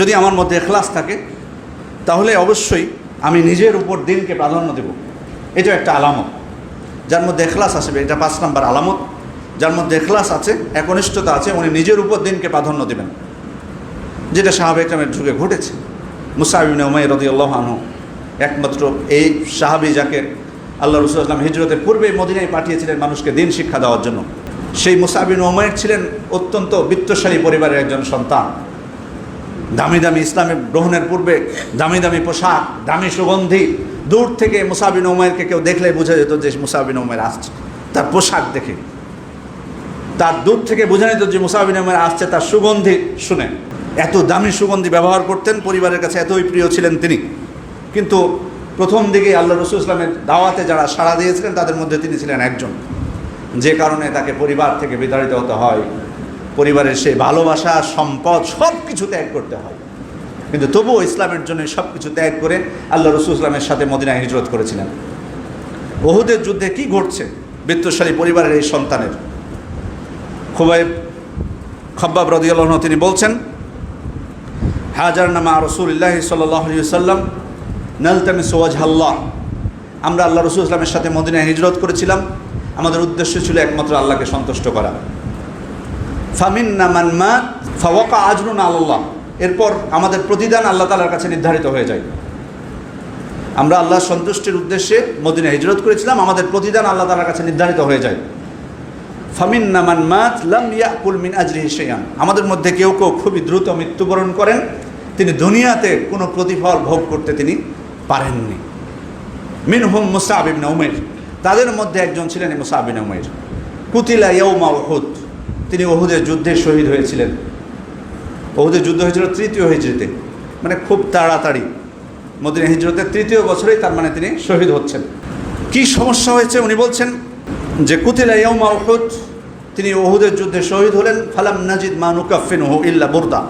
যদি আমার মধ্যে এখলাস থাকে, তাহলে অবশ্যই আমি নিজের উপর দিনকে প্রাধান্য দেব। এটা একটা আলামত। যার মধ্যে এখলাস আসবে এটা পাঁচ নাম্বার আলামত। যার মধ্যে এখলাস আছে, একনিষ্ঠতা আছে, উনি নিজের উপর দিনকে প্রাধান্য দেবেন। যেটা সাহাবে একরামের যুগে ঘটেছে। মুসাহিবিন উমাই রদি আল্লাহ আনহু একমাত্র এই সাহাবি যাকে আল্লাহ রসুল আসলাম হিজরতের পূর্বে মদিনায় পাঠিয়েছিলেন মানুষকে দিন শিক্ষা দেওয়ার জন্য। সেই মুসাহিবিন উমায়ের ছিলেন অত্যন্ত বিত্তশালী পরিবারের একজন সন্তান। দামি দামি ইসলামে গ্রহণের পূর্বে, দামি দামি পোশাক, দামি সুগন্ধি, দূর থেকে মুসাবিন উমায়েরকে কেউ দেখলে বোঝা যেত যে মুসাবিন উমায়ের আসছে। তার পোশাক দেখে। তার দূর থেকে বোঝা যেত যে মুসাবিন উমায়ের আসছে, তার সুগন্ধি শুনে। এত দামি সুগন্ধি ব্যবহার করতেন, পরিবারের কাছে এতই প্রিয় ছিলেন তিনি। কিন্তু প্রথম দিকে আল্লাহ রসুল ইসলামের দাওয়াতে যারা সাড়া দিয়েছিলেন, তাদের মধ্যে তিনি ছিলেন একজন। যে কারণে তাকে পরিবার থেকে বিতাড়িত হতে হয়। পরিবারের সেই ভালোবাসা, সম্পদ সব কিছু ত্যাগ করতে হয়। কিন্তু তবুও ইসলামের জন্য সব কিছু ত্যাগ করে আল্লাহ রসুল ইসলামের সাথে মদিনায় হিজরত করেছিলেন। বহুদের যুদ্ধে কি ঘটছে? বৃত্তশালী পরিবারের এই সন্তানের। খুবই খব্বাব রদিয়াল্লাহ তিনি বলছেন, হাজার নামা রসুল্লাহ সাল্লাহ সাল্লাম নালতামি সোয়াজ আল্লাহ। আমরা আল্লাহ রসুল ইসলামের সাথে মদিনায় হিজরত করেছিলাম। আমাদের উদ্দেশ্য ছিল একমাত্র আল্লাহকে সন্তুষ্ট করা। ফামিন নামান মা, ফাওয়াকা আজরুন আল্লাহ এরপর আমাদের প্রতিদান আল্লাহ তালার কাছে নির্ধারিত হয়ে যায়। আমরা আল্লাহ সন্তুষ্টির উদ্দেশ্যে মদিনা হিজরত করেছিলাম, আমাদের প্রতিদান আল্লাহ তালার কাছে নির্ধারিত হয়ে যায়। ফামিন নামান মাত লাম ইয়াকুল মিন আজরি হিসেয়ান আমাদের মধ্যে কেউ কেউ খুবই দ্রুত মৃত্যুবরণ করেন। তিনি দুনিয়াতে কোনো প্রতিফল ভোগ করতে তিনি পারেননি। মিন হুম মুসাবিন উমের তাদের মধ্যে একজন ছিলেন মুসাবিন উমের কুতিলা ইয়ৌমা ওহুদ তিনি ওহুদের যুদ্ধে শহীদ হয়েছিলেন। ওহুদের যুদ্ধ হয়েছিল তৃতীয় হিজড়িতে। মানে খুব তাড়াতাড়ি। মদিনা হিজরতের তৃতীয় বছরেই তার মানে তিনি শহীদ হচ্ছেন। কি সমস্যা হয়েছে? উনি বলছেন যে, কুতিলা ইয়ৌমা ওহুদ তিনি ওহুদের যুদ্ধে শহীদ হলেন। ফালাম নাজিদ মানুকাফিন হু ইল্লা বুরদা।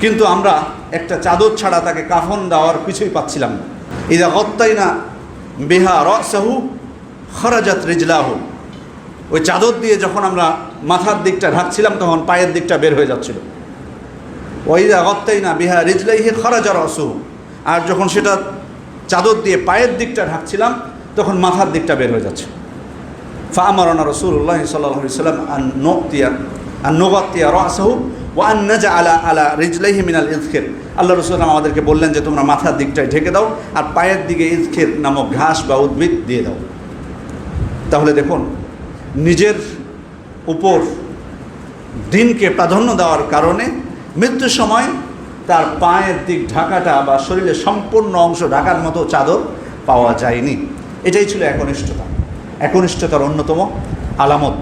কিন্তু আমরা একটা চাদর ছাড়া তাকে কাফন দেওয়ার কিছুই পাচ্ছিলাম না। ইদা গত্তাই না বিহা রসাহু, খরাজাত রিজলাহু। ওই চাদর দিয়ে যখন আমরা মাথার দিকটা ঢাকছিলাম, তখন পায়ের দিকটা বের হয়ে যাচ্ছিল। ওইদা গত্তাই না বিহা রিজলাইহি খরাজা রসহু আর যখন সেটা চাদর দিয়ে পায়ের দিকটা ঢাকছিলাম, তখন মাথার দিকটা বের হয়ে যাচ্ছে। ফা ফামারানা রসুল্লাহ সাল্লাহ সাল্লাম আন নতিয়া, আন নোবাতিয়া রসাহু ও আন নাজা আলা আলা রিজলাইহি মিনাল ইজখের আল্লাহ রসুলাম আমাদেরকে বললেন যে, তোমরা মাথার দিকটায় ঢেকে দাও আর পায়ের দিকে ইজখের নামক ঘাস বা উদ্ভিদ দিয়ে দাও। তাহলে দেখুন, নিজের উপর দিনকে প্রাধান্য দেওয়ার কারণে মৃত্যুর সময় তার পায়ের দিক ঢাকাটা বা শরীরের সম্পূর্ণ অংশ ঢাকার মতো চাদর পাওয়া যায়নি। এটাই ছিল একনিষ্ঠতা। একনিষ্ঠতার অন্যতম আলামত।